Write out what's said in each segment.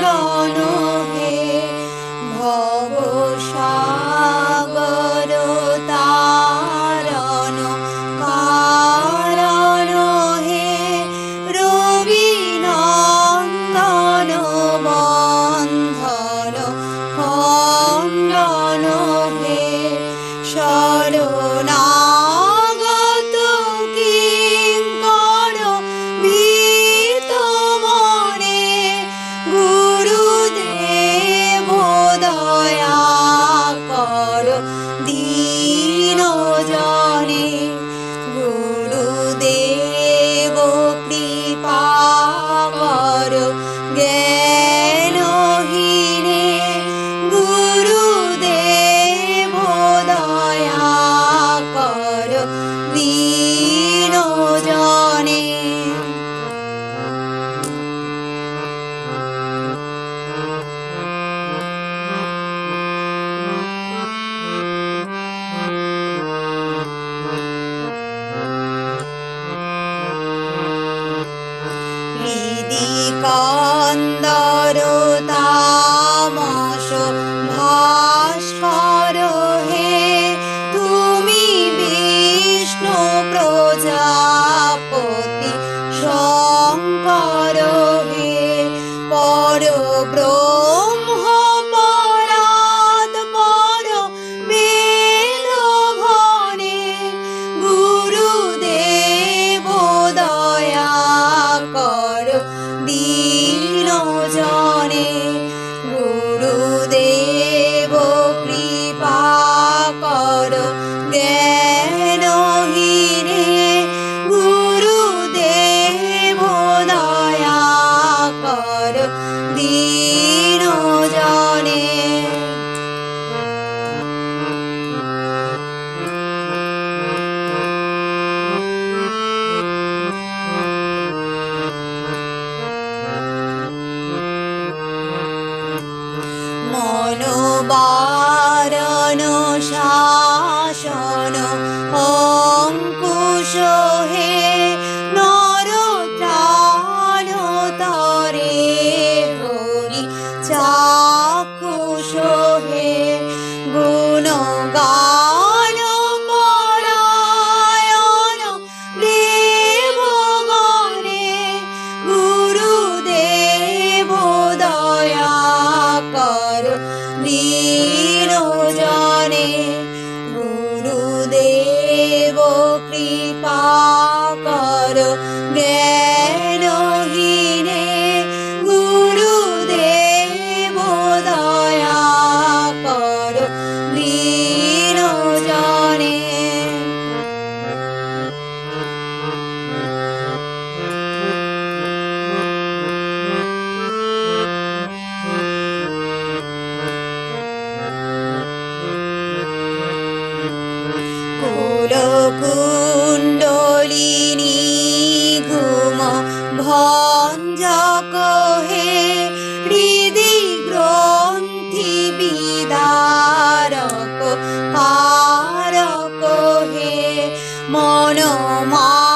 no, no. शो ॐ कुशहि ीणो जाने गुरुदेवो कृपा কুণ্ডলিনী ঘুম ভঞ্জক হে হৃদি গ্রন্থি বিদারক কারক হে মনোমা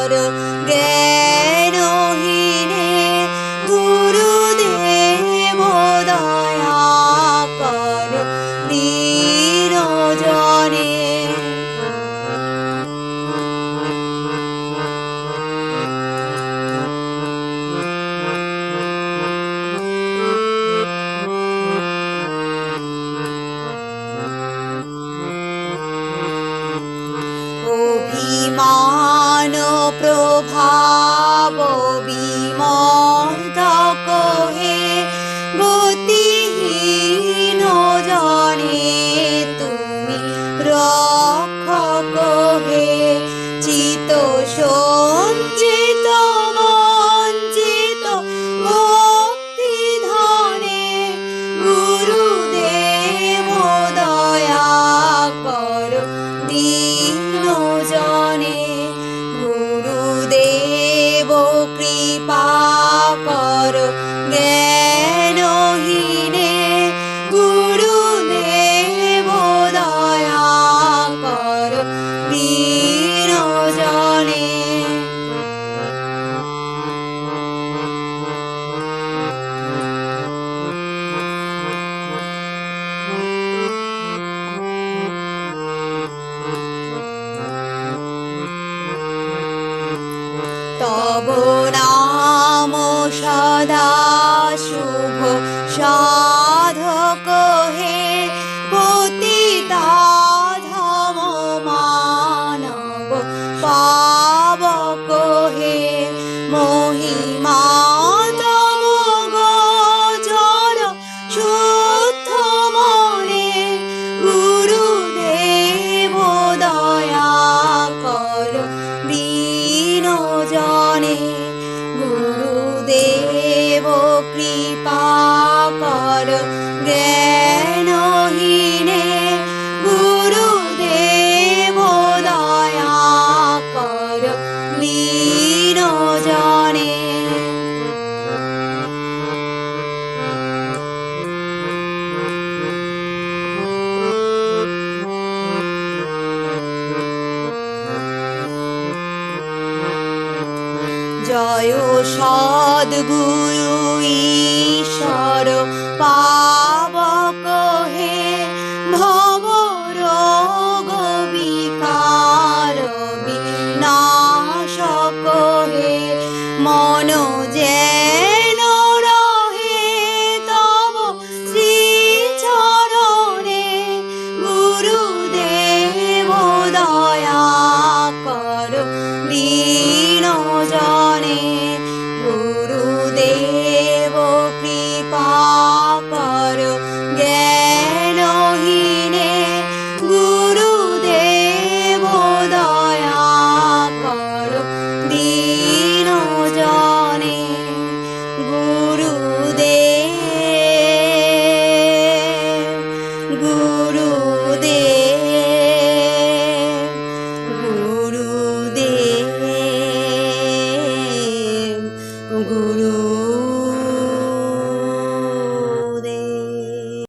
Lord. Oh, জয় সদ্গুরু ঈশ্বর পাবক হে ভব রোগ বিকার বিনাশক হে মন